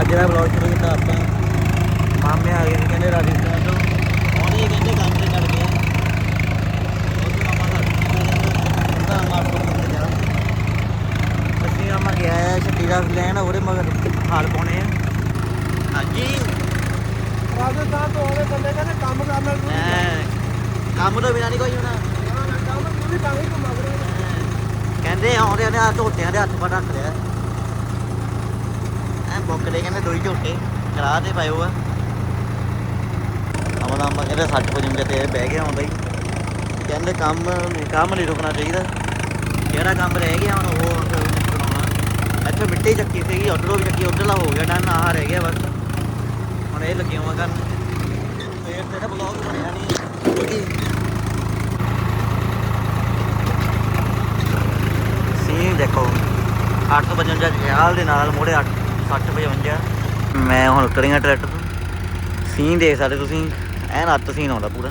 ਅੱਜ ਦਾ ਵਲੌਗ ਸ਼ੁਰੂ ਕੀਤਾ ਆਪਾਂ। ਮਾਮੇ ਆ ਗਏ ਸੀ ਕਹਿੰਦੇ ਰਾਜਸਥਾਨ ਤੋਂ ਆਉਣੇ ਹੀ ਕਹਿੰਦੇ ਕੰਮ ਤੇ ਚੜ ਗਏ। ਉਹ ਮਾਮਾ ਸਾਡਾ ਮਾਰ ਕੋਲ ਮੰਨ ਜਾ ਅਸੀਂ ਮਾਮਾ ਗਿਆ ਹੈ ਛੱਡੀ ਦਾ ਲੈਣ ਉਹਦੇ ਮਗਰ ਹਾਲ ਪਾਉਣੇ ਆ। ਹਾਂਜੀ। ਰਾਜਸਥਾਨ ਤੋਂ ਆਉਂਦੇ ਬੰਦੇ ਕਹਿੰਦੇ ਕੰਮ ਕਰਨਾ ਤੂੰ। ਐ, ਕੰਮ ਤੋਂ ਬਿਨਾਂ ਨਹੀਂ ਕੋਈ ਹੋਣਾ। ਕੰਮ ਤੂੰ ਵੀ ਤਾਂ ਹੀ ਫਿਰੇ ਕਹਿੰਦੇ ਆਉਂਦੇ ਨੇ ਆ ਝੋਟਿਆਂ ਦੇ ਹੱਥ ਪਰ ਰੱਖ ਲਿਆ। ਐ ਬੁੱਕਦੇ ਕਹਿੰਦੇ ਦੋਈ ਝੋਟੇ ਕਰਾ ਦੇ ਪਾਇਓ ਆ। ਅਮਨ ਆਮਾ ਕਹਿੰਦੇ 60 ਵਜੇ ਤੇ ਬਹਿ ਗਿਆ ਆਉਂਦਾ ਹੀ ਕਹਿੰਦੇ ਕੰਮ ਕੰਮ ਨਹੀਂ ਰੁਕਣਾ ਚਾਹੀਦਾ। ਜਿਹੜਾ ਕੰਮ ਰਹਿ ਗਿਆ ਹੁਣ, ਉਹ ਕਰਾਉਣਾ ਇੱਥੇ ਮਿੱਟੀ ਚੱਕੀ ਸੀਗੀ, ਉਧਰੋਂ ਵੀ ਚੱਕੀ, ਉਧਰਲਾ ਹੋ ਗਿਆ ਡਨ, ਆਹ ਰਹਿ ਗਿਆ ਬਸ। ਹੁਣ ਇਹ ਲੱਗੇ ਹੋਵਾਂ ਕਰਨ ਫੇਰ ਤੇਰਾ ਬਲੌਗ ਬਣਿਆ ਨਹੀਂ ਸੀਨ ਦੇਖੋ 855 ਖਿਆਲ ਦੇ ਨਾਲ ਮੋੜੇ 8 6055 ਮੈਂ ਹੁਣ ਉਤਰੀਆਂ ਟਰੈਕਟਰ ਤੋਂ। ਸੀਨ ਦੇਖ ਸਕਦੇ ਤੁਸੀਂ। ਐਨ ਅੱਤ ਸੀਨ ਆਉਂਦਾ ਪੂਰਾ।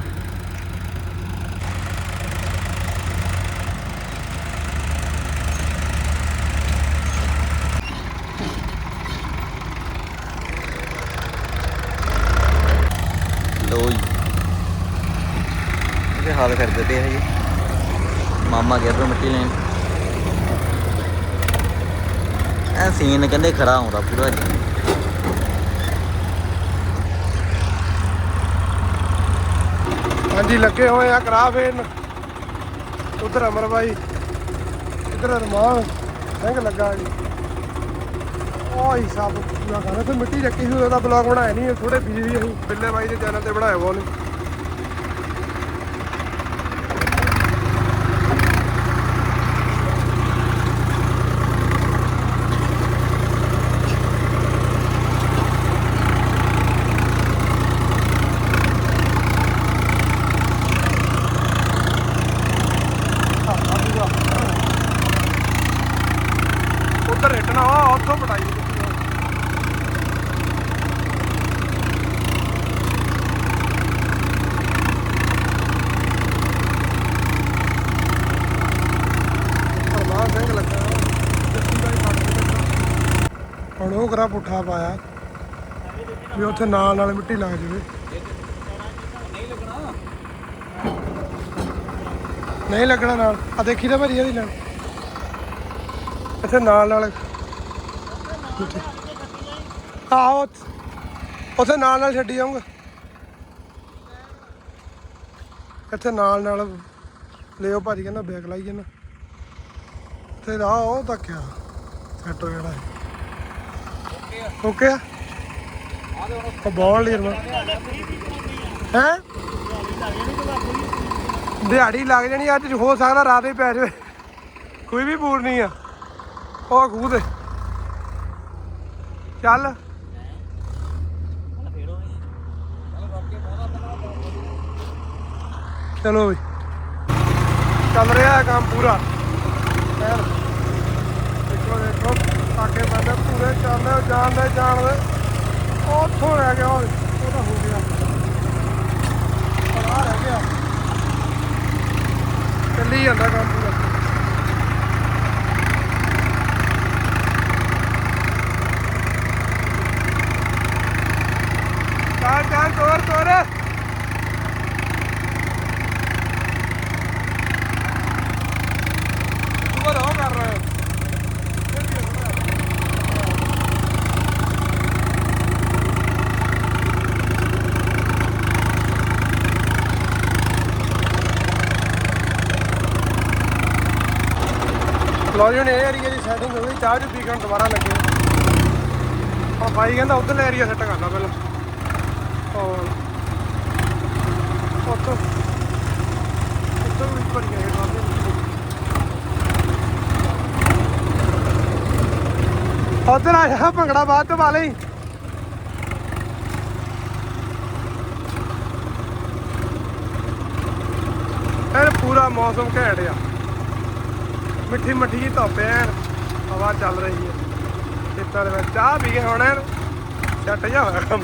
ਲੋ ਜੀ। ਹਾਲ ਕਰਦੇ ਪਏ ਹੈ ਜੀ ਮਾਮਾ ਗਿਆ ਤੋਂ ਮਿੱਟੀ ਲੈਣ। ਐ ਸੀਨ ਕਹਿੰਦੇ ਖਰਾ ਆਉਂਦਾ ਪੂਰਾ ਜੀ। ਹਾਂਜੀ, ਲੱਗੇ ਹੋਏ ਆ, ਕਰਾ ਫੇਨ ਉਧਰ ਅਮਰ ਬਾਈ। ਇਧਰ ਰਮਾਨ। ਸਿੰਘ ਲੱਗਾ ਜੀ। ਓਏ ਸਭ ਪੂਰਾ ਕਰ ਤੇ ਮਿੱਟੀ ਚੱਕੀ ਸੀ, ਉਹਦਾ ਬਲੌਗ ਬਣਾਇਆ ਨਹੀਂ ਥੋੜੇ ਬਿਜ਼ੀ ਅਸੀਂ। ਬਿੱਲੇ ਬਾਈ ਦੇ ਚੈਨਲ ਤੇ ਬਣਾਇਆ ਵਾ ਉਹਨੇ ਉਧਰ ਰੇਟਣਾ ਵਾ ਉੱਥੋਂ ਪਟਾਈ ਦਿੱਤੀ ਆ। ਪਰਮਾਨ ਸਿੰਘ ਲੱਗਾ ਜੱਸੀ ਬਾਈ ਫੜ ਕੇ ਲੱਗਾ। ਹੁਣ ਪੁੱਠਾ ਪਾਇਆ ਵੀ ਉੱਥੇ ਨਾਲ ਨਾਲ ਮਿੱਟੀ ਲੱਗ ਜਾਵੇ। ਨਹੀਂ ਲੱਗਣਾ ਨਾਲ। ਆ ਦੇਖੀ ਤਾਂ ਭਰੀ ਇਹਦੀ ਨਾਲ। ਇੱਥੇ ਨਾਲ ਨਾਲ ਮਿੱਟੀ। ਆਹੋ, ਉੱਥੇ ਨਾਲ ਨਾਲ ਛੱਡੀ ਜਾਊਂਗਾ। ਇੱਥੇ ਨਾਲ ਨਾਲ ਲਿਓ ਭਾਜੀ, ਕਹਿੰਦਾ ਬੈਗ ਲਾਈ ਜਾਂਦਾ ਤੇ ਆ ਉਹ ਤੱਕ ਸੈੱਟ ਹੋ ਜਾਣਾ। ਓਕੇ ਆ ਬਾਲ ਲੀਰ ਮਾ ਹੈ? ਦਿਹਾੜੀ ਲੱਗ ਜਾਣੀ, ਅੱਜ ਹੋ ਸਕਦਾ ਰਾਤ ਹੀ ਪੈ ਜਾਵੇ। ਕੋਈ ਵੀ ਪੂਰ ਨਹੀਂ ਆ। ਉਹ ਖੂਹ ਤੇ। ਚੱਲ। ਚਲੋ ਵੀ। ਚੱਲ ਰਿਹਾ ਕੰਮ ਪੂਰਾ ਐਨ। ਦੇਖੋ ਦੇਖੋ ਆਕੇ ਬੰਦੇ ਪੂਰੇ ਚੱਲਦੇ ਜਾਣਦੇ ਜਾਣਦੇ। ਉੱਥੋਂ ਰਹਿ ਗਿਆ ਉਹ। ਉਹ ਤਾਂ ਹੋ ਗਿਆ। ਪਰ ਆ ਰਹਿ ਗਿਆ। ਚੱਲੀ ਜਾਂਦਾ ਕੰਮ ਪੂਰਾ ਚੱਲ ਚੱਲ ਤੋਰ ਤੋਰ ਤੂੰ ਬੜਾ ਕਰ ਰਿਹਾ ਹੈ ਲੋ ਜੀ, ਹੁਣ ਇਹ ਏਰੀਆ ਦੀ ਸੈਟਿੰਗ ਹੋ ਗਈ, ਚਾਹ ਚ ਪੀ ਕੇ ਦੁਬਾਰਾ ਲੱਗੇ ਆ। ਭਾਈ ਕਹਿੰਦਾ ਉਧਰਲਾ ਏਰੀਆ ਸੈੱਟ ਕਰਨਾ ਪਹਿਲਾਂ। ਔਰ ਉੱਥੋਂ ਉੱਥੋਂ ਵੀ ਉੱਪਰ ਗਏ ਉਧਰ ਆ ਜਾ, ਭੰਗੜਾ ਬਾਅਦ ਚ ਪਾ ਲਈ। ਇਹ ਪੂਰਾ ਮੌਸਮ ਘੈਂਟ ਆ। ਮਿੱਠੀ ਮੱਠੀ ਜੀ ਧੁੱਪ ਐ ਹਵਾ ਚੱਲ ਰਹੀ ਹੈ। ਖੇਤਾਂ ਦੇ ਵਿੱਚ ਚਾਹ ਪੀ ਕੇ ਹੁਣ ਛੱਟ ਜਾ ਹੋਇਆ ਕੰਮ।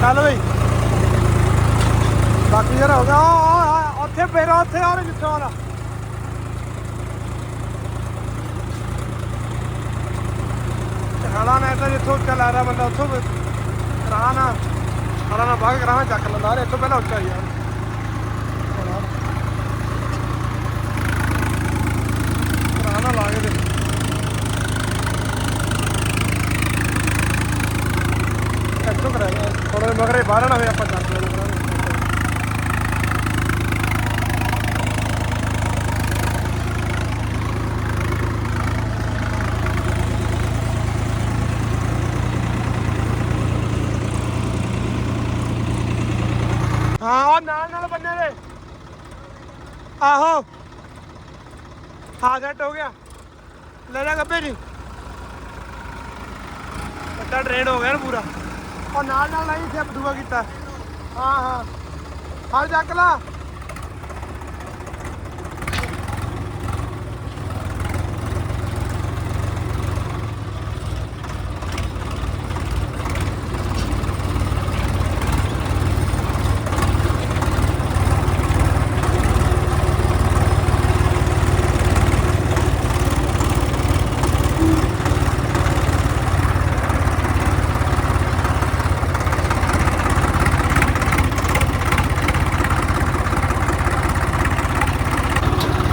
ਚੱਲ ਬਈ। ਬਾਕੀ ਯਾਰ ਹੋ ਗਿਆ ਉਹ- ਉਹ- ਉੱਥੇ ਫੇਰ ਉੱਥੇ ਆ ਜਿੱਥੋਂ ਆਲਾ ਨਾ ਤਾਂ ਜਿੱਥੋਂ ਉੱਚਾ ਲੱਗਦਾ ਬੰਦਾ, ਉੱਥੋਂ ਕਰਾ ਨਾ, ਹਾਲਾ ਨਾ ਬਾਗ ਕਰਾ, ਚੱਕ ਲੈਂਦਾ ਯਾਰ ਇੱਥੋਂ ਪਹਿਲਾਂ ਉੱਚਾ ਯਾਰ ਕਰਾ ਨਾ ਲਾ ਕੇ ਦੇ ਇੱਥੋਂ ਕਰਾਂਗੇ ਥੋੜੇ ਮਗਰੇ ਬਾਹਰ ਨਾ ਹੋਏ, ਆਪਾਂ ਚੱਕ ਲੈਣੇ ਕਰਾਂਗੇ ਹਾਂ ਉਹ ਨਾਲ ਨਾਲ ਬੰਨੇ ਦੇ ਆਹੋ। ਹਾਂ ਸੈੱਟ ਹੋ ਗਿਆ। ਲੈ ਲੈ ਗੱਬੇ ਜੀ। ਬੱਚਾ ਟ੍ਰੇਨ ਹੋ ਗਿਆ ਨਾ ਪੂਰਾ। ਉਹ ਨਾਲ ਨਾਲ ਲਾਈ ਇੱਥੇ ਦੂਆ ਕੀਤਾ। ਹਾਂ ਹਾਂ। ਹਾਂ ਚੱਕ ਲਾ।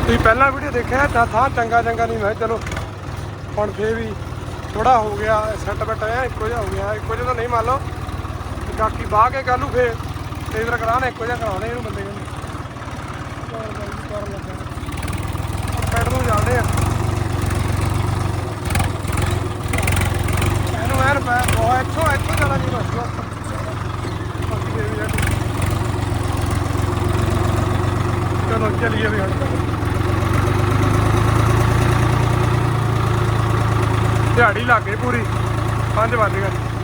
ਤੁਸੀਂ ਪਹਿਲਾਂ ਵੀਡੀਓ ਦੇਖਿਆ ਤਾਂ ਥਾਂ ਚੰਗਾ ਚੰਗਾ ਨਹੀਂ ਮੈਂ ਚਲੋ, ਹੁਣ ਫੇਰ ਵੀ ਥੋੜਾ ਹੋ ਗਿਆ ਸੈੱਟ ਬੈਟ ਆ ਇੱਕੋ ਜਿਹਾ ਹੋ ਗਿਆ, ਇੱਕੋ ਜਿਹਾ ਤਾਂ ਨਹੀਂ ਮੰਨ ਲਓ। ਤੇ ਬਾਕੀ ਬਾਹ ਕੇ ਕੱਲੂ ਫੇਰ ਟੇਲਰ ਕਰਾਣਾ ਇੱਕੋ ਜਿਹਾ ਕਰਾਉਣੇ ਇਹਨੂੰ ਬੰਦੇ ਨੂੰ। ਚਲੋ ਪੈਡ ਨੂੰ ਜਾਂਦੇ ਆ। ਇਹਨੂੰ ਐਨ ਪੈ, ਉਹ ਇੱਥੋਂ ਇੱਥੋਂ ਜਾਣਾ ਜੀ ਬਸ ਚਲੋ, ਚਲੀਏ ਵੀ ਹੁਣ। ਦਿਹਾੜੀ ਲੱਗ ਗਈ ਪੂਰੀ। 5 ਵਜ ਗਏ।